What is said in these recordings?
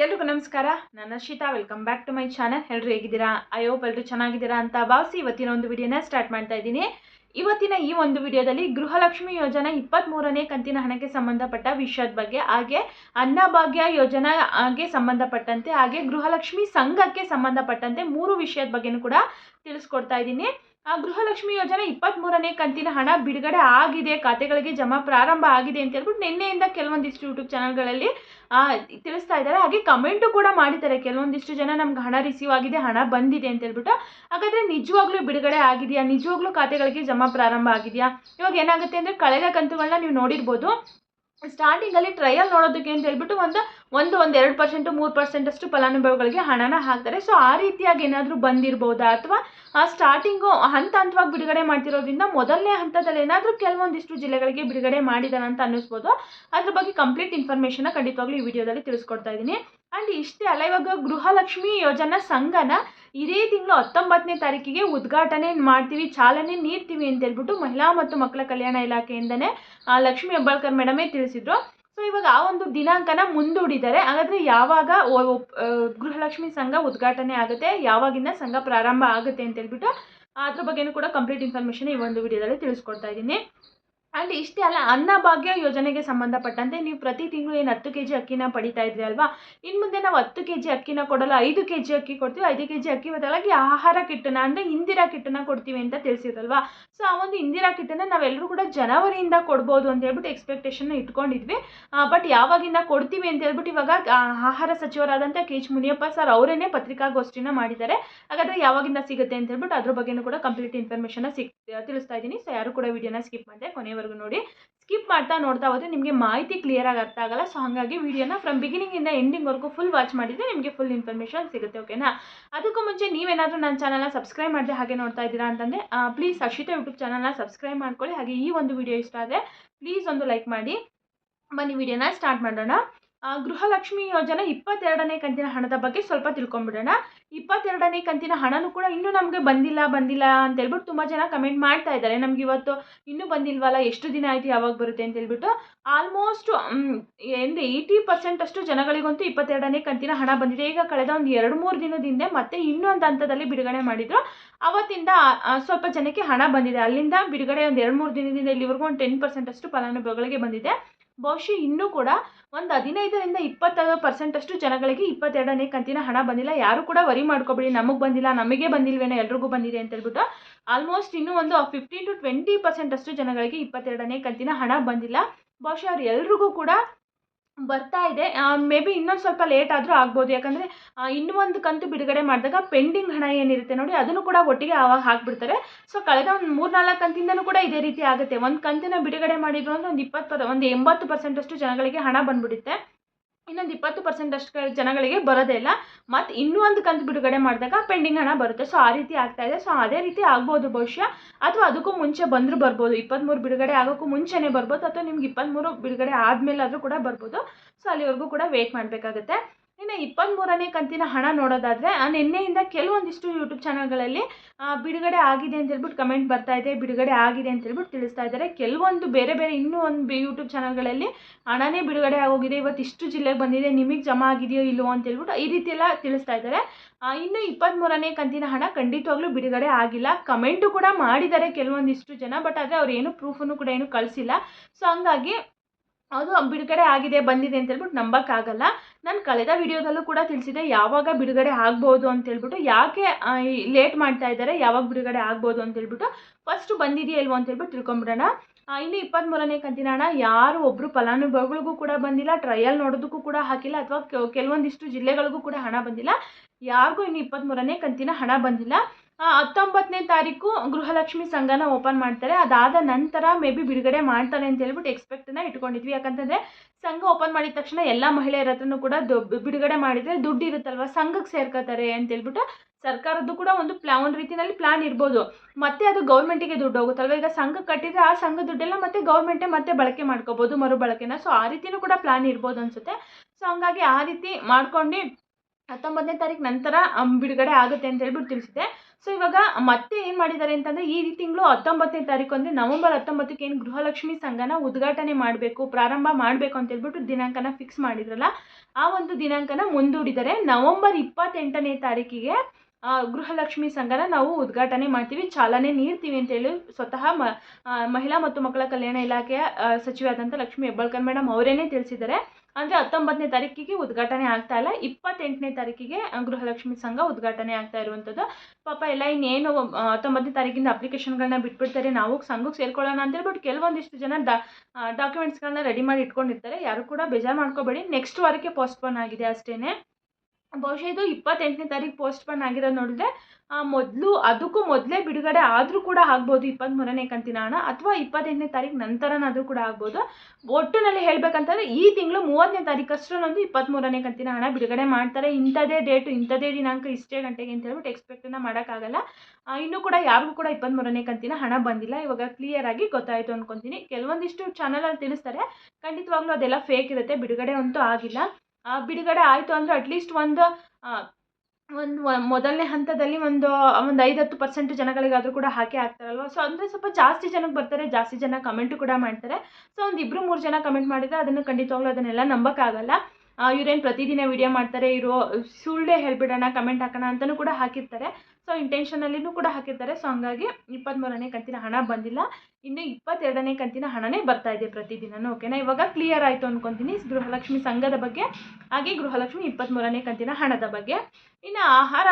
ಎಲ್ರಿಗೂ ನಮಸ್ಕಾರ. ನಾನು Arshita welcome back to my channel ಎಲ್ಲರೂ ಹೇಗಿದ್ದೀರಾ? ಐ ಹೋಪ್ ಎಲ್ಲರೂ ಚೆನ್ನಾಗಿದ್ದೀರಾ ಅಂತ ಭಾವಿಸಿ ಇವತ್ತಿನ ಒಂದು ವಿಡಿಯೋನ ಸ್ಟಾರ್ಟ್ ಮಾಡ್ತಾ ಇದ್ದೀನಿ. ಇವತ್ತಿನ ಈ ಒಂದು ವಿಡಿಯೋದಲ್ಲಿ ಗೃಹಲಕ್ಷ್ಮಿ ಯೋಜನಾ ಇಪ್ಪತ್ತ್ಮೂರನೇ ಕಂತಿನ ಹಣಕ್ಕೆ ಸಂಬಂಧಪಟ್ಟ ವಿಷಯದ ಬಗ್ಗೆ, ಹಾಗೆ ಅನ್ನಭಾಗ್ಯ ಯೋಜನಾ ಹಾಗೆ ಸಂಬಂಧಪಟ್ಟಂತೆ, ಹಾಗೆ ಗೃಹಲಕ್ಷ್ಮಿ ಸಂಘಕ್ಕೆ ಸಂಬಂಧಪಟ್ಟಂತೆ ಮೂರು ವಿಷಯದ ಬಗ್ಗೆನೂ ಕೂಡ ತಿಳಿಸ್ಕೊಡ್ತಾ ಇದ್ದೀನಿ. ಗೃಹಲಕ್ಷ್ಮಿ ಯೋಜನೆ ಇಪ್ಪತ್ತ್ಮೂರನೇ ಕಂತಿನ ಹಣ ಬಿಡುಗಡೆ ಆಗಿದೆ, ಖಾತೆಗಳಿಗೆ ಜಮಾ ಪ್ರಾರಂಭ ಆಗಿದೆ ಅಂತ ಹೇಳ್ಬಿಟ್ಟು ನಿನ್ನೆಯಿಂದ ಕೆಲವೊಂದಿಷ್ಟು ಯೂಟ್ಯೂಬ್ ಚಾನಲ್ಗಳಲ್ಲಿ ತಿಳಿಸ್ತಾ ಇದ್ದಾರೆ. ಹಾಗೆ ಕಮೆಂಟು ಕೂಡ ಮಾಡಿದ್ದಾರೆ. ಕೆಲವೊಂದಿಷ್ಟು ಜನ ನಮ್ಗೆ ಹಣ ರಿಸೀವ್ ಆಗಿದೆ, ಹಣ ಬಂದಿದೆ ಅಂತ ಹೇಳ್ಬಿಟ್ಟು. ಹಾಗಾದರೆ ನಿಜವಾಗ್ಲೂ ಬಿಡುಗಡೆ ಆಗಿದೆಯಾ? ನಿಜವಾಗ್ಲೂ ಖಾತೆಗಳಿಗೆ ಜಮಾ ಪ್ರಾರಂಭ ಆಗಿದೆಯಾ? ಇವಾಗ ಏನಾಗುತ್ತೆ ಅಂದರೆ ಕಳೆದ ಕಂತುಗಳನ್ನ ನೀವು ನೋಡಿರ್ಬೋದು. ಸ್ಟಾರ್ಟಿಂಗಲ್ಲಿ ಟ್ರಯಲ್ ನೋಡೋದಕ್ಕೆ ಅಂತ ಹೇಳ್ಬಿಟ್ಟು ಒಂದು ಒಂದು ಒಂದು ಎರಡು ಪರ್ಸೆಂಟು ಮೂರು ಪರ್ಸೆಂಟಷ್ಟು ಫಲಾನುಭವಿಗಳಿಗೆ ಹಣನ ಹಾಕ್ತಾರೆ. ಸೊ ಆ ರೀತಿಯಾಗಿ ಏನಾದರೂ ಬಂದಿರ್ಬೋದಾ? ಅಥವಾ, ಆ ಸ್ಟಾರ್ಟಿಂಗು ಹಂತ ಹಂತವಾಗಿ ಬಿಡುಗಡೆ ಮಾಡ್ತಿರೋದ್ರಿಂದ ಮೊದಲನೇ ಹಂತದಲ್ಲಿ ಏನಾದರೂ ಕೆಲವೊಂದಿಷ್ಟು ಜಿಲ್ಲೆಗಳಿಗೆ ಬಿಡುಗಡೆ ಮಾಡಿದಾರೆ ಅಂತ ಅನ್ನಿಸ್ಬೋದು. ಅದ್ರ ಬಗ್ಗೆ ಕಂಪ್ಲೀಟ್ ಇನ್ಫಾರ್ಮೇಷನ್ನ ಖಂಡಿತವಾಗ್ಲೂ ಈ ವಿಡಿಯೋದಲ್ಲಿ ತಿಳಿಸ್ಕೊಡ್ತಾ ಇದ್ದೀನಿ. ಆ್ಯಂಡ್ ಇಷ್ಟೇ ಅಲ್ಲ, ಇವಾಗ ಗೃಹಲಕ್ಷ್ಮಿ ಯೋಜನಾ ಸಂಘನ ಇದೇ ತಿಂಗಳು ಹತ್ತೊಂಬತ್ತನೇ ತಾರೀಕಿಗೆ ಉದ್ಘಾಟನೆ ಮಾಡ್ತೀವಿ, ಚಾಲನೆ ನೀಡ್ತೀವಿ ಅಂತ ಹೇಳ್ಬಿಟ್ಟು ಮಹಿಳಾ ಮತ್ತು ಮಕ್ಕಳ ಕಲ್ಯಾಣ ಇಲಾಖೆಯಿಂದನೇ ಲಕ್ಷ್ಮೀ ಹೆಬ್ಬಾಳ್ಕರ್ ಮೇಡಮೇ ತಿಳಿಸಿದ್ರು. ಸೊ ಇವಾಗ ಆ ಒಂದು ದಿನಾಂಕನ ಮುಂದೂಡಿದ್ದಾರೆ. ಹಾಗಾದರೆ ಯಾವಾಗ ಗೃಹಲಕ್ಷ್ಮಿ ಸಂಘ ಉದ್ಘಾಟನೆ ಆಗುತ್ತೆ, ಯಾವಾಗಿಂದ ಸಂಘ ಪ್ರಾರಂಭ ಆಗುತ್ತೆ ಅಂತ ಹೇಳ್ಬಿಟ್ಟು, ಅದ್ರ ಬಗ್ಗೆನೂ ಕೂಡ ಕಂಪ್ಲೀಟ್ ಇನ್ಫಾರ್ಮೇಷನ್ ಈ ಒಂದು ವಿಡಿಯೋದಲ್ಲಿ ತಿಳಿಸ್ಕೊಡ್ತಾ ಇದ್ದೀನಿ. ಆ್ಯಂಡ್ ಇಷ್ಟೇ ಅಲ್ಲ ಅನ್ನಭಾಗ್ಯ ಯೋಜನೆಗೆ ಸಂಬಂಧಪಟ್ಟಂತೆ ನೀವು ಪ್ರತಿ ತಿಂಗಳು ಏನು ಹತ್ತು ಕೆ ಜಿ ಅಕ್ಕಿನ ಪಡಿತಾ ಇದ್ರಿ ಅಲ್ವಾ? ಇನ್ನು ಮುಂದೆ ನಾವು ಹತ್ತು ಕೆ ಜಿ ಅಕ್ಕಿನ ಕೊಡಲ್ಲ, ಐದು ಕೆ ಜಿ ಅಕ್ಕಿ ಕೊಡ್ತೀವಿ, ಐದು ಕೆ ಜಿ ಅಕ್ಕಿ ಬದಲಾಗಿ ಆಹಾರ ಕಿಟ್ಟನ ಅಂದರೆ ಇಂದಿರಾ ಕಿಟ್ಟನ ಕೊಡ್ತೀವಿ ಅಂತ ತಿಳಿಸಿದ್ರಲ್ವಾ? ಸೊ ಆ ಒಂದು ಇಂದಿರಾ ಕಿಟ್ಟನ್ನ ನಾವೆಲ್ಲರೂ ಕೂಡ ಜನವರಿಯಿಂದ ಕೊಡ್ಬೋದು ಅಂತ ಹೇಳ್ಬಿಟ್ಟು ಎಕ್ಸ್ಪೆಕ್ಟೇಷನ್ನ ಇಟ್ಕೊಂಡಿದ್ವಿ. ಬಟ್ ಯಾವಾಗಿಂದ ಕೊಡ್ತೀವಿ ಅಂತ ಹೇಳ್ಬಿಟ್ಟು ಇವಾಗ ಆಹಾರ ಸಚಿವರಾದಂಥ ಕೆ ಎಚ್ ಮುನಿಯಪ್ಪ ಸರ್ ಅವರೇನೆ ಪತ್ರಿಕಾಗೋಷ್ಠಿನ ಮಾಡಿದ್ದಾರೆ. ಹಾಗಾದರೆ ಯಾವಾಗಿಂದ ಸಿಗುತ್ತೆ ಅಂತ ಹೇಳ್ಬಿಟ್ಟು ಅದ್ರ ಬಗ್ಗೆನೂ ಕೂಡ ಕಂಪ್ಲೀಟ್ ಇನ್ಫಾರ್ಮೇಷನ್ನ ಸಿಕ್, ತಿಳಿಸ್ತಾ ಇದ್ದೀನಿ. ಸೊ ಯಾರು ಕೂಡ ವಿಡಿಯೋನ ಸ್ಕಿಪ್ ಮಾಡಿದೆ ಕೊನೆವರೆಗೂ ನೋಡಿ. ಸ್ಕಿಪ್ ಮಾಡ್ತಾ ನೋಡ್ತಾ ಹೋದ್ರೆ ನಿಮಗೆ ಮಾಹಿತಿ ಕ್ಲಿಯರಾಗಿ ಅರ್ಥ ಆಗಲ್ಲ. ಸೊ ಹಾಗಾಗಿ ವಿಡಿಯೋನ ಫ್ರಮ್ ಬಿಗಿನಿಂಗಿಂದ ಎಂಡಿಂಗ್ವರೆಗೂ ಫುಲ್ ವಾಚ್ ಮಾಡಿದರೆ ನಿಮಗೆ ಫುಲ್ ಇನ್ಫಾರ್ಮೇಷನ್ ಸಿಗುತ್ತೆ ಓಕೆನಾ ಅದಕ್ಕೂ ಮುಂಚೆ ನೀವೇನಾದರೂ ನನ್ನ ಚಾನಲ್ನ ಸಬ್ಸ್ಕ್ರೈಬ್ ಮಾಡಿದೆ ಹಾಗೆ ನೋಡ್ತಾ ಇದ್ದೀರಾ ಅಂತಂದರೆ ಪ್ಲೀಸ್ ಅಶಿತಾ ಯೂಟ್ಯೂಬ್ ಚಾನಲ್ನ ಸಬ್ಸ್ಕ್ರೈಬ್ ಮಾಡ್ಕೊಳ್ಳಿ. ಹಾಗೆ ಈ ಒಂದು ವಿಡಿಯೋ ಇಷ್ಟ ಆದರೆ ಪ್ಲೀಸ್ ಒಂದು ಲೈಕ್ ಮಾಡಿ. ಬನ್ನಿ ವಿಡಿಯೋನ ಸ್ಟಾರ್ಟ್ ಮಾಡೋಣ. ಗೃಹಲಕ್ಷ್ಮಿ ಯೋಜನೆ ಇಪ್ಪತ್ತೆರಡನೇ ಕಂತಿನ ಹಣದ ಬಗ್ಗೆ ಸ್ವಲ್ಪ ತಿಳ್ಕೊಂಬಿಡೋಣ. ಇಪ್ಪತ್ತೆರಡನೇ ಕಂತಿನ ಹಣನೂ ಕೂಡ ಇನ್ನೂ ನಮಗೆ ಬಂದಿಲ್ಲ ಬಂದಿಲ್ಲ ಅಂತ ಹೇಳ್ಬಿಟ್ಟು ತುಂಬ ಜನ ಕಮೆಂಟ್ ಮಾಡ್ತಾ ಇದ್ದಾರೆ. ನಮ್ಗೆ ಇವತ್ತು ಇನ್ನೂ ಬಂದಿಲ್ವಲ್ಲ, ಎಷ್ಟು ದಿನ ಆಯಿತು ಯಾವಾಗ ಬರುತ್ತೆ ಅಂತ ಹೇಳ್ಬಿಟ್ಟು. ಆಲ್ಮೋಸ್ಟ್ ಏನು ಏಯ್ಟಿ ಪರ್ಸೆಂಟ್ ಅಷ್ಟು ಜನಗಳಿಗಂತೂ ಇಪ್ಪತ್ತೆರಡನೇ ಕಂತಿನ ಹಣ ಬಂದಿದೆ. ಈಗ ಕಳೆದ ಒಂದು ಎರಡು ಮೂರು ದಿನದ ಹಿಂದೆ ಮತ್ತೆ ಇನ್ನೊಂದು ಹಂತದಲ್ಲಿ ಬಿಡುಗಡೆ ಮಾಡಿದ್ರು. ಅವತ್ತಿಂದ ಸ್ವಲ್ಪ ಜನಕ್ಕೆ ಹಣ ಬಂದಿದೆ. ಅಲ್ಲಿಂದ ಬಿಡುಗಡೆ ಒಂದು ಎರಡು ಮೂರು ದಿನದಿಂದ ಇಲ್ಲಿವರೆಗೂ ಒಂದು ಟೆನ್ ಪರ್ಸೆಂಟ್ ಅಷ್ಟು ಫಲಾನುಭವಿಗಳಿಗೆ ಬಂದಿದೆ. ಬಹುಶಃ ಇನ್ನೂ ಕೂಡ ಒಂದು ಹದಿನೈದರಿಂದ ಇಪ್ಪತ್ತೈದು ಪರ್ಸೆಂಟಷ್ಟು ಜನಗಳಿಗೆ ಇಪ್ಪತ್ತೆರಡನೇ ಕಂತಿನ ಹಣ ಬಂದಿಲ್ಲ. ಯಾರು ಕೂಡ ವರಿ ಮಾಡ್ಕೊಬೇಡಿ, ನಮಗೆ ಬಂದಿಲ್ಲ, ನಮಗೆ ಬಂದಿಲ್ವೇನೋ, ಎಲ್ರಿಗೂ ಬಂದಿದೆ ಅಂತ ಹೇಳ್ಬಿಟ್ಟು ಆಲ್ಮೋಸ್ಟ್ ಇನ್ನೂ ಒಂದು ಫಿಫ್ಟೀನ್ ಟು ಟ್ವೆಂಟಿ ಪರ್ಸೆಂಟ್ ಅಷ್ಟು ಜನಗಳಿಗೆ ಇಪ್ಪತ್ತೆರಡನೇ ಕಂತಿನ ಹಣ ಬಂದಿಲ್ಲ. ಬಹುಶಃ ಅವ್ರು ಎಲ್ರಿಗೂ ಕೂಡ ಬರ್ತಾ ಇದೆ. ಮೇ ಬಿ ಇನ್ನೊಂದು ಸ್ವಲ್ಪ ಲೇಟ್ ಆದರೂ ಆಗ್ಬೋದು. ಯಾಕಂದರೆ ಇನ್ನೂ ಒಂದು ಕಂತು ಬಿಡುಗಡೆ ಮಾಡಿದಾಗ ಪೆಂಡಿಂಗ್ ಹಣ ಏನಿರುತ್ತೆ ನೋಡಿ, ಅದನ್ನು ಕೂಡ ಒಟ್ಟಿಗೆ ಆವಾಗ ಹಾಕ್ಬಿಡ್ತಾರೆ. ಸೊ ಕಳೆದ ಒಂದು ಮೂರು ನಾಲ್ಕು ಕಂತಿಂದನೂ ಕೂಡ ಇದೇ ರೀತಿ ಆಗುತ್ತೆ. ಒಂದು ಕಂತಿನ ಬಿಡುಗಡೆ ಮಾಡಿದ್ರು ಅಂದರೆ ಒಂದು ಇಪ್ಪತ್ತು ಒಂದು ಎಂಬತ್ತು ಪರ್ಸೆಂಟಷ್ಟು ಜನಗಳಿಗೆ ಹಣ ಬಂದ್ಬಿಡುತ್ತೆ. ಇನ್ನೊಂದು ಇಪ್ಪತ್ತು ಪರ್ಸೆಂಟ್ ಅಷ್ಟು ಜನಗಳಿಗೆ ಬರೋದೇ ಇಲ್ಲ. ಮತ್ತು ಇನ್ನೂ ಒಂದು ಕಂತು ಬಿಡುಗಡೆ ಮಾಡಿದಾಗ ಪೆಂಡಿಂಗ್ ಹಣ ಬರುತ್ತೆ. ಸೊ ಆ ರೀತಿ ಆಗ್ತಾ ಇದೆ. ಸೊ ಅದೇ ರೀತಿ ಆಗ್ಬೋದು ಬಹುಶಃ ಅಥವಾ ಅದಕ್ಕೂ ಮುಂಚೆ ಬಂದರೂ ಬರ್ಬೋದು. ಇಪ್ಪತ್ತ್ಮೂರು ಬಿಡುಗಡೆ ಆಗೋಕ್ಕೂ ಮುಂಚೆನೇ ಬರ್ಬೋದು. ಅಥವಾ ನಿಮ್ಗೆ ಇಪ್ಪತ್ತ್ಮೂರು ಬಿಡುಗಡೆ ಆದಮೇಲಾದರೂ ಕೂಡ ಬರ್ಬೋದು. ಸೊ ಅಲ್ಲಿವರೆಗೂ ಕೂಡ ವೇಟ್ ಮಾಡಬೇಕಾಗುತ್ತೆ. ಇನ್ನು ಇಪ್ಪತ್ತ್ಮೂರನೇ ಕಂತಿನ ಹಣ ನೋಡೋದಾದರೆ ನಿನ್ನೆಯಿಂದ ಕೆಲವೊಂದಿಷ್ಟು ಯೂಟ್ಯೂಬ್ ಚಾನಲ್ಗಳಲ್ಲಿ ಬಿಡುಗಡೆ ಆಗಿದೆ ಅಂತ ಹೇಳ್ಬಿಟ್ಟು ಕಮೆಂಟ್ ಬರ್ತಾ ಇದೆ, ಬಿಡುಗಡೆ ಆಗಿದೆ ಅಂತ ಹೇಳ್ಬಿಟ್ಟು ತಿಳಿಸ್ತಾ ಇದ್ದಾರೆ. ಕೆಲವೊಂದು ಬೇರೆ ಬೇರೆ ಇನ್ನೂ ಒಂದು ಯೂಟ್ಯೂಬ್ ಚಾನಲ್ಗಳಲ್ಲಿ ಹಣನೇ ಬಿಡುಗಡೆ ಆಗೋಗಿದೆ. ಇವತ್ತು ಇಷ್ಟು ಜಿಲ್ಲೆಗೆ ಬಂದಿದೆ, ನಿಮಗೆ ಜಮಾ ಆಗಿದೆಯೋ ಇಲ್ಲವೋ ಅಂತ ಹೇಳ್ಬಿಟ್ಟು ಈ ರೀತಿ ಎಲ್ಲ ತಿಳಿಸ್ತಾ ಇದ್ದಾರೆ. ಇನ್ನು ಇಪ್ಪತ್ತ್ಮೂರನೇ ಕಂತಿನ ಹಣ ಖಂಡಿತವಾಗ್ಲೂ ಬಿಡುಗಡೆ ಆಗಿಲ್ಲ. ಕಮೆಂಟು ಕೂಡ ಮಾಡಿದ್ದಾರೆ ಕೆಲವೊಂದಿಷ್ಟು ಜನ ಬಟ್ ಆದರೆ ಅವ್ರು ಏನು ಪ್ರೂಫನ್ನು ಕೂಡ ಏನು ಕಳಿಸಿಲ್ಲ. ಸೊ ಹಂಗಾಗಿ ಅದು ಬಿಡುಗಡೆ ಆಗಿದೆ, ಬಂದಿದೆ ಅಂತ ಹೇಳ್ಬಿಟ್ಟು ನಂಬಕ್ಕಾಗಲ್ಲ. ನಾನು ಕಳೆದ ವಿಡಿಯೋದಲ್ಲೂ ಕೂಡ ತಿಳಿಸಿದೆ ಯಾವಾಗ ಬಿಡುಗಡೆ ಆಗ್ಬೋದು ಅಂತ ಹೇಳ್ಬಿಟ್ಟು, ಯಾಕೆ ಲೇಟ್ ಮಾಡ್ತಾ ಇದ್ದಾರೆ, ಯಾವಾಗ ಬಿಡುಗಡೆ ಆಗ್ಬೋದು ಅಂತ ಹೇಳ್ಬಿಟ್ಟು ಫಸ್ಟು ಬಂದಿದೆಯಾ ಇಲ್ವೋ ಅಂತ ಹೇಳ್ಬಿಟ್ಟು ತಿಳ್ಕೊಂಬಿಡೋಣ. ಇನ್ನು ಇಪ್ಪತ್ತ್ಮೂರನೇ ಕಂತಿನ ಹಣ ಯಾರು ಒಬ್ಬರು ಫಲಾನುಭವಿಗಳಿಗೂ ಕೂಡ ಬಂದಿಲ್ಲ ಟ್ರಯಲ್ ನೋಡೋದಕ್ಕೂ ಕೂಡ ಹಾಕಿಲ್ಲ, ಅಥವಾ ಕೆಲವೊಂದಿಷ್ಟು ಜಿಲ್ಲೆಗಳಿಗೂ ಕೂಡ ಹಣ ಬಂದಿಲ್ಲ. ಯಾರಿಗೂ ಇನ್ನು ಇಪ್ಪತ್ತ್ಮೂರನೇ ಕಂತಿನ ಹಣ ಬಂದಿಲ್ಲ. ಹತ್ತೊಂಬತ್ತನೇ ತಾರೀಕು ಗೃಹಲಕ್ಷ್ಮಿ ಸಂಘನ ಓಪನ್ ಮಾಡ್ತಾರೆ. ಅದಾದ ನಂತರ ಮೇ ಬಿ ಬಿಡುಗಡೆ ಮಾಡ್ತಾರೆ ಅಂತ ಹೇಳ್ಬಿಟ್ಟು ಎಕ್ಸ್ಪೆಕ್ಟನ್ನ ಇಟ್ಕೊಂಡಿದ್ವಿ. ಯಾಕಂತಂದರೆ ಸಂಘ ಓಪನ್ ಮಾಡಿದ ತಕ್ಷಣ ಎಲ್ಲ ಮಹಿಳೆಯರ ಹತ್ರನೂ ಕೂಡ ಬಿಡುಗಡೆ ಮಾಡಿದರೆ ದುಡ್ಡು ಇರುತ್ತಲ್ವ? ಸಂಘಕ್ಕೆ ಸೇರ್ಕೋತಾರೆ ಅಂತ ಹೇಳ್ಬಿಟ್ಟು ಸರ್ಕಾರದ್ದು ಕೂಡ ಒಂದು ಪ್ಲಾ, ಒಂದು ರೀತಿಯಲ್ಲಿ ಪ್ಲಾನ್ ಇರ್ಬೋದು. ಮತ್ತೆ ಅದು ಗೌರ್ಮೆಂಟಿಗೆ ದುಡ್ಡು ಹೋಗುತ್ತಲ್ವ? ಈಗ ಸಂಘ ಕಟ್ಟಿದ್ರೆ ಆ ಸಂಘ ದುಡ್ಡೆಲ್ಲ ಮತ್ತೆ ಗೌರ್ಮೆಂಟೇ ಮತ್ತೆ ಬಳಕೆ ಮಾಡ್ಕೋಬೋದು ಮರುಬಳಕೆನ. ಸೊ ಆ ರೀತಿಯೂ ಕೂಡ ಪ್ಲಾನ್ ಇರ್ಬೋದು ಅನಿಸುತ್ತೆ. ಸೊ ಹಂಗಾಗಿ ಆ ರೀತಿ ಮಾಡ್ಕೊಂಡು ಹತ್ತೊಂಬತ್ತನೇ ತಾರೀಕು ನಂತರ ಬಿಡುಗಡೆ ಆಗುತ್ತೆ ಅಂತ ಹೇಳ್ಬಿಟ್ಟು ತಿಳಿಸಿದೆ ಸೊ ಇವಾಗ ಮತ್ತೆ ಏನು ಮಾಡಿದ್ದಾರೆ ಅಂತಂದರೆ, ಈ ತಿಂಗಳು ಹತ್ತೊಂಬತ್ತನೇ ತಾರೀಕು ಅಂದರೆ ನವಂಬರ್ ಹತ್ತೊಂಬತ್ತಕ್ಕೆ ಏನು ಗೃಹಲಕ್ಷ್ಮಿ ಸಂಘನ ಉದ್ಘಾಟನೆ ಮಾಡಬೇಕು, ಪ್ರಾರಂಭ ಮಾಡಬೇಕು ಅಂತ ಹೇಳ್ಬಿಟ್ಟು ದಿನಾಂಕನ ಫಿಕ್ಸ್ ಮಾಡಿದ್ರಲ್ಲ, ಆ ಒಂದು ದಿನಾಂಕನ ಮುಂದೂಡಿದ್ದಾರೆ ನವಂಬರ್ ಇಪ್ಪತ್ತೆಂಟನೇ ತಾರೀಕಿಗೆ ಗೃಹಲಕ್ಷ್ಮಿ ಸಂಘನ ನಾವು ಉದ್ಘಾಟನೆ ಮಾಡ್ತೀವಿ. ಚಾಲನೆ ನೀಡ್ತೀವಿ ಅಂತೇಳಿ ಸ್ವತಃ ಮಹಿಳಾ ಮತ್ತು ಮಕ್ಕಳ ಕಲ್ಯಾಣ ಇಲಾಖೆಯ ಸಚಿವೆ ಆದಂಥ ಲಕ್ಷ್ಮೀ ಹೆಬ್ಬಾಳ್ಕರ್ ಮೇಡಮ್ ಅವರೇನೆ ತಿಳಿಸಿದ್ದಾರೆ. ಅಂದರೆ ಹತ್ತೊಂಬತ್ತನೇ ತಾರೀಕಿಗೆ ಉದ್ಘಾಟನೆ ಆಗ್ತಾ ಇಲ್ಲ, ಇಪ್ಪತ್ತೆಂಟನೇ ತಾರೀಕಿಗೆ ಗೃಹಲಕ್ಷ್ಮಿ ಸಂಘ ಉದ್ಘಾಟನೆ ಆಗ್ತಾ ಇರುವಂಥದ್ದು. ಪಾಪ ಎಲ್ಲ ಇನ್ನೇನು ಹತ್ತೊಂಬತ್ತನೇ ತಾರೀಕಿಂದ ಅಪ್ಲಿಕೇಶನ್ಗಳನ್ನ ಬಿಟ್ಬಿಡ್ತಾರೆ, ನಾವು ಸಂಘಕ್ಕೆ ಸೇರ್ಕೊಳ್ಳೋಣ ಅಂತೇಳಿ ಬಟ್ ಕೆಲವೊಂದಿಷ್ಟು ಜನ ಡಾ ಡಾಕ್ಯುಮೆಂಟ್ಸ್ಗಳನ್ನ ರೆಡಿ ಮಾಡಿ ಇಟ್ಕೊಂಡಿರ್ತಾರೆ. ಯಾರು ಕೂಡ ಬೇಜಾರು ಮಾಡ್ಕೋಬೇಡಿ ನೆಕ್ಸ್ಟ್ ವಾರಕ್ಕೆ ಪೋಸ್ಟ್ಪೋನ್ ಆಗಿದೆ ಅಷ್ಟೇ ಬಹುಶಃ ಇದು ಇಪ್ಪತ್ತೆಂಟನೇ ತಾರೀಕು ಪೋಸ್ಟ್ಪೋನ್ ಆಗಿರೋದು ನೋಡಿದ್ರೆ ಮೊದಲು ಅದಕ್ಕೂ ಮೊದಲೇ ಬಿಡುಗಡೆ ಆದರೂ ಕೂಡ ಆಗ್ಬೋದು ಇಪ್ಪತ್ತ್ಮೂರನೇ ಕಂತಿನ ಹಣ ಅಥವಾ ಇಪ್ಪತ್ತೆಂಟನೇ ತಾರೀಕು ನಂತರನಾದರೂ ಕೂಡ ಆಗ್ಬೋದು. ಒಟ್ಟಿನಲ್ಲಿ ಹೇಳಬೇಕಂತಂದ್ರೆ ಈ ತಿಂಗಳು ಮೂವತ್ತನೇ ತಾರೀಕು ಅಷ್ಟರಲ್ಲೊಂದು ಇಪ್ಪತ್ತ್ಮೂರನೇ ಕಂತಿನ ಹಣ ಬಿಡುಗಡೆ ಮಾಡ್ತಾರೆ. ಇಂಥದೇ ಡೇಟು ಇಂಥದೇ ದಿನಾಂಕ, ಇಷ್ಟೇ ಗಂಟೆಗೆ ಅಂತ ಹೇಳ್ಬಿಟ್ಟು ಎಕ್ಸ್ಪೆಕ್ಟನ್ನು ಮಾಡೋಕ್ಕಾಗಲ್ಲ. ಇನ್ನೂ ಕೂಡ ಯಾರಿಗೂ ಕೂಡ ಇಪ್ಪತ್ತ್ಮೂರನೇ ಕಂತಿನ ಹಣ ಬಂದಿಲ್ಲ. ಇವಾಗ ಕ್ಲಿಯರ್ ಆಗಿ ಗೊತ್ತಾಯಿತು ಅಂದ್ಕೊತೀನಿ ಕೆಲವೊಂದಿಷ್ಟು ಚಾನಲಲ್ಲಿ ತಿಳಿಸ್ತಾರೆ. ಖಂಡಿತವಾಗ್ಲೂ ಅದೆಲ್ಲ ಫೇಕ್ ಇರುತ್ತೆ. ಬಿಡುಗಡೆ ಅಂತೂ ಆಗಿಲ್ಲ. ಬಿಡುಗಡೆ ಆಯಿತು ಅಂದರೆ ಅಟ್ಲೀಸ್ಟ್ ಒಂದು ಒಂದು ಮೊದಲನೇ ಹಂತದಲ್ಲಿ ಒಂದು ಒಂದು ಐದು ಹತ್ತು ಪರ್ಸೆಂಟ್ ಜನಗಳಿಗಾದರೂ ಕೂಡ ಹಾಕಿ ಆಗ್ತಾರಲ್ವ ಸೊ ಅಂದರೆ ಸ್ವಲ್ಪ ಜಾಸ್ತಿ ಜನಕ್ಕೆ ಬರ್ತಾರೆ, ಜಾಸ್ತಿ ಜನ ಕಮೆಂಟು ಕೂಡ ಮಾಡ್ತಾರೆ. ಸೊ ಒಂದು ಇಬ್ಬರು ಮೂರು ಜನ ಕಮೆಂಟ್ ಮಾಡಿದರೆ ಅದನ್ನು ಖಂಡಿತವಾಗ್ಲೂ ಅದನ್ನೆಲ್ಲ ನಂಬೋಕ್ಕಾಗಲ್ಲ. ಇವ್ರೇನು ಪ್ರತಿದಿನ ವಿಡಿಯೋ ಮಾಡ್ತಾರೆ, ಇರೋ ಸುಳ್ಳೇ ಹೇಳ್ಬಿಡೋಣ ಕಮೆಂಟ್ ಹಾಕೋಣ ಅಂತಲೂ ಕೂಡ ಹಾಕಿರ್ತಾರೆ. ಸೊ ಇಂಟೆನ್ಷನಲ್ಲಿನೂ ಕೂಡ ಹಾಕಿರ್ತಾರೆ. ಸೊ ಹಂಗಾಗಿ ಇಪ್ಪತ್ತ್ಮೂರನೇ ಕಂತಿನ ಹಣ ಬಂದಿಲ್ಲ. ಇನ್ನು ಇಪ್ಪತ್ತೆರಡನೇ ಕಂತಿನ ಹಣನೇ ಬರ್ತಾ ಇದೆ ಪ್ರತಿದಿನನೂ ಓಕೆನಾ ಇವಾಗ ಕ್ಲಿಯರ್ ಆಯಿತು ಅಂದ್ಕೊತೀನಿ ಗೃಹಲಕ್ಷ್ಮಿ ಸಂಘದ ಬಗ್ಗೆ. ಹಾಗೆ ಗೃಹಲಕ್ಷ್ಮಿ ಇಪ್ಪತ್ತ್ಮೂರನೇ ಕಂತಿನ ಹಣದ ಬಗ್ಗೆ. ಇನ್ನು ಆಹಾರ,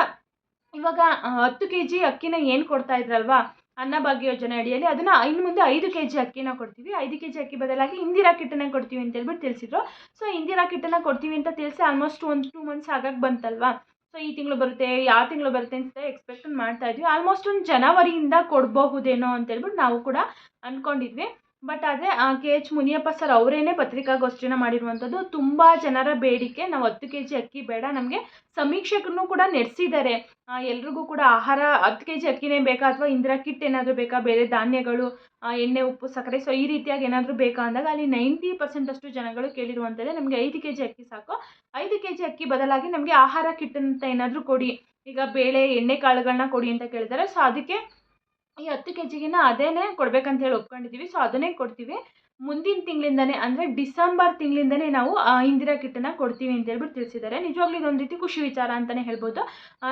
ಇವಾಗ ಹತ್ತು ಕೆ ಜಿ ಅಕ್ಕಿನ ಏನು ಕೊಡ್ತಾ ಇದ್ರಲ್ವಾ? ಅನ್ನಭಾಗ್ಯ ಯೋಜನೆ ಅಡಿಯಲ್ಲಿ ಅದನ್ನು ಇನ್ನು ಮುಂದೆ ಐದು ಕೆ ಜಿ ಅಕ್ಕಿನ ಕೊಡ್ತೀವಿ. ಐದು ಕೆ ಜಿ ಅಕ್ಕಿ ಬದಲಾಗಿ ಇಂದಿರಾ ಕಿಟ್ಟನ್ನ ಕೊಡ್ತೀವಿ ಅಂತ ಹೇಳ್ಬಿಟ್ಟು ತಿಳಿಸಿದ್ರು. ಸೊ ಇಂದಿರಾ ಕಿಟ್ಟನ್ನ ಕೊಡ್ತೀವಿ ಅಂತ ತಿಳಿಸಿ ಆಲ್ಮೋಸ್ಟ್ ಒಂದು ಟೂ ಮಂತ್ಸ್ ಆಗಕ್ಕೆ ಬಂತಲ್ವಾ? ಸೊ ಈ ತಿಂಗಳು ಬರುತ್ತೆ, ಯಾವ ತಿಂಗಳು ಬರುತ್ತೆ ಅಂತ ಎಕ್ಸ್ಪೆಕ್ಟ್ ಮಾಡ್ತಾ ಇದ್ವಿ. ಆಲ್ಮೋಸ್ಟ್ ಒಂದು ಜನವರಿಯಿಂದ ಕೊಡಬಹುದೇನೋ ಅಂತೇಳ್ಬಿಟ್ಟು ನಾವು ಕೂಡ ಅಂದ್ಕೊಂಡಿದ್ವಿ ಬಟ್ ಅದೇ ಕೆ. ಎಚ್. ಮುನಿಯಪ್ಪ ಸರ್ ಅವರೇನೆ ಪತ್ರಿಕಾಗೋಷ್ಠಿನ ಮಾಡಿರುವಂಥದ್ದು. ತುಂಬ ಜನರ ಬೇಡಿಕೆ. ನಾವು ಹತ್ತು ಕೆ ಜಿ ಅಕ್ಕಿ ಬೇಡ, ನಮಗೆ ಸಮೀಕ್ಷಕರನ್ನು ಕೂಡ ನಡೆಸಿದ್ದಾರೆ. ಎಲ್ರಿಗೂ ಕೂಡ ಆಹಾರ, ಹತ್ತು ಕೆ ಜಿ ಅಕ್ಕಿನೇ ಬೇಕಾ? ಅಥವಾ ಇಂದಿರಾ ಕಿಟ್ ಏನಾದರೂ ಬೇಕಾ? ಬೇರೆ ಧಾನ್ಯಗಳು ಎಣ್ಣೆ, ಉಪ್ಪು, ಸಕ್ಕರೆ. ಸೊ ಈ ರೀತಿಯಾಗಿ ಏನಾದರೂ ಬೇಕಾ ಅಂದಾಗ ಅಲ್ಲಿ ನೈಂಟಿ ಪರ್ಸೆಂಟಷ್ಟು ಜನಗಳು ಕೇಳಿರುವಂಥದ್ದೇ. ನಮಗೆ ಐದು ಕೆ ಜಿ ಅಕ್ಕಿ ಸಾಕು. ಐದು ಕೆ ಜಿ ಅಕ್ಕಿ ಬದಲಾಗಿ ನಮಗೆ ಆಹಾರ ಕಿಟ್ ಅಂತ ಏನಾದರೂ ಕೊಡಿ. ಈಗ ಬೇಳೆ, ಎಣ್ಣೆ ಕಾಳುಗಳನ್ನ ಕೊಡಿ ಅಂತ ಕೇಳಿದ್ದಾರೆ ಸೊ ಅದಕ್ಕೆ ಈ ಹತ್ತು ಕೆ ಜಿಗಿನ ಅದೇನೇ ಕೊಡ್ಬೇಕಂತ ಹೇಳಿ ಒಪ್ಕೊಂಡಿದ್ದೀವಿ ಸೊ ಅದನ್ನೇ ಕೊಡ್ತೀವಿ. ಮುಂದಿನ ತಿಂಗಳಿಂದನೇ ಅಂದರೆ ಡಿಸೆಂಬರ್ ತಿಂಗಳಿಂದನೇ ನಾವು ಇಂದಿರಾ ಕಿಟ್ಟನ್ನು ಕೊಡ್ತೀವಿ ಅಂತ ಹೇಳ್ಬಿಟ್ಟು ತಿಳಿಸಿದ್ದಾರೆ. ನಿಜವಾಗ್ಲೂ ಇದೊಂದು ರೀತಿ ಖುಷಿ ವಿಚಾರ ಅಂತಲೇ ಹೇಳ್ಬೋದು.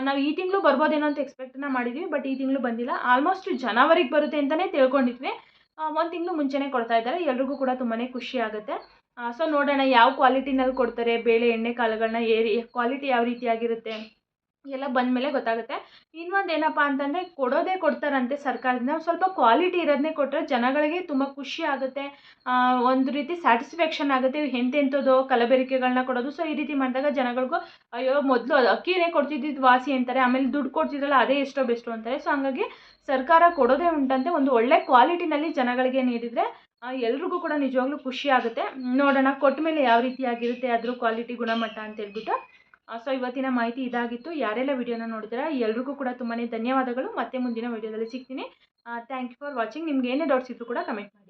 ನಾವು ಈ ತಿಂಗಳು ಬರ್ಬೋದೇನೋ ಅಂತ ಎಕ್ಸ್ಪೆಕ್ಟನ್ನ ಮಾಡಿದ್ವಿ ಬಟ್ ಈ ತಿಂಗಳು ಬಂದಿಲ್ಲ. ಆಲ್ಮೋಸ್ಟ್ ಜನವರಿಗೆ ಬರುತ್ತೆ ಅಂತಲೇ ತಿಳ್ಕೊಂಡಿದ್ವಿ. ಒಂದು ತಿಂಗಳು ಮುಂಚೆನೇ ಕೊಡ್ತಾ ಇದ್ದಾರೆ. ಎಲ್ರಿಗೂ ಕೂಡ ತುಂಬಾ ಖುಷಿ ಆಗುತ್ತೆ. ಸೊ ನೋಡೋಣ ಯಾವ ಕ್ವಾಲಿಟಿನಲ್ಲಿ ಕೊಡ್ತಾರೆ, ಬೇಳೆ ಎಣ್ಣೆ ಕಾಳುಗಳನ್ನ ಏರಿ ಕ್ವಾಲಿಟಿ ಯಾವ ರೀತಿಯಾಗಿರುತ್ತೆ? ಎಲ್ಲ ಬಂದಮೇಲೆ ಗೊತ್ತಾಗುತ್ತೆ. ಇನ್ನೊಂದು ಏನಪ್ಪ ಅಂತಂದರೆ ಕೊಡೋದೇ ಕೊಡ್ತಾರಂತೆ ಸರ್ಕಾರದಿಂದ. ಸ್ವಲ್ಪ ಕ್ವಾಲಿಟಿ ಇರೋದನ್ನೇ ಕೊಟ್ಟರೆ ಜನಗಳಿಗೆ ತುಂಬ ಖುಷಿ ಆಗುತ್ತೆ. ಒಂದು ರೀತಿ ಸ್ಯಾಟಿಸ್ಫ್ಯಾಕ್ಷನ್ ಆಗುತ್ತೆ. ಎಂತೆಂಥದ್ದು ಕಲಬೆರಕೆಗಳನ್ನ ಕೊಡೋದು. ಸೊ ಈ ರೀತಿ ಮಾಡಿದಾಗ ಜನಗಳಿಗೂ, ಅಯ್ಯೋ, ಮೊದಲು ಅಕ್ಕಿನೇ ಕೊಡ್ತಿದ್ದಿದ್ದು ವಾಸಿ ಅಂತಾರೆ. ಆಮೇಲೆ ದುಡ್ಡು ಕೊಡ್ತಿದ್ರಲ್ಲ, ಅದೇ ಎಷ್ಟೋ ಬೆಸ್ಟು ಅಂತಾರೆ. ಸೊ ಹಾಗಾಗಿ ಸರ್ಕಾರ ಕೊಡೋದೇ ಉಂಟಂತೆ. ಒಂದು ಒಳ್ಳೆ ಕ್ವಾಲಿಟಿನಲ್ಲಿ ಜನಗಳಿಗೆ ನೀಡಿದರೆ ಎಲ್ರಿಗೂ ಕೂಡ ನಿಜವಾಗ್ಲೂ ಖುಷಿ ಆಗುತ್ತೆ. ನೋಡೋಣ ಕೊಟ್ಟ ಮೇಲೆ ಯಾವ ರೀತಿಯಾಗಿರುತ್ತೆ ಅದ್ರ ಕ್ವಾಲಿಟಿ ಗುಣಮಟ್ಟ ಅಂತ ಹೇಳ್ಬಿಟ್ಟು. ಸೊ ಇವತ್ತಿನ ಮಾಹಿತಿ ಇದಾಗಿತ್ತು. ಯಾರೆಲ್ಲ ವಿಡಿಯೋನ ನೋಡಿದ್ರೆ ಎಲ್ರಿಗೂ ಕೂಡ ತುಂಬಾ ಧನ್ಯವಾದಗಳು. ಮತ್ತೆ ಮುಂದಿನ ವಿಡಿಯೋದಲ್ಲಿ ಸಿಗ್ತೀನಿ. ಥ್ಯಾಂಕ್ ಯು ಫಾರ್ ವಾಚಿಂಗ್ ನಿಮ್ಗೆ ಏನೇ ಡೌಟ್ಸ್ ಇದ್ರೂ ಕೂಡ ಕಮೆಂಟ್ ಮಾಡಿ.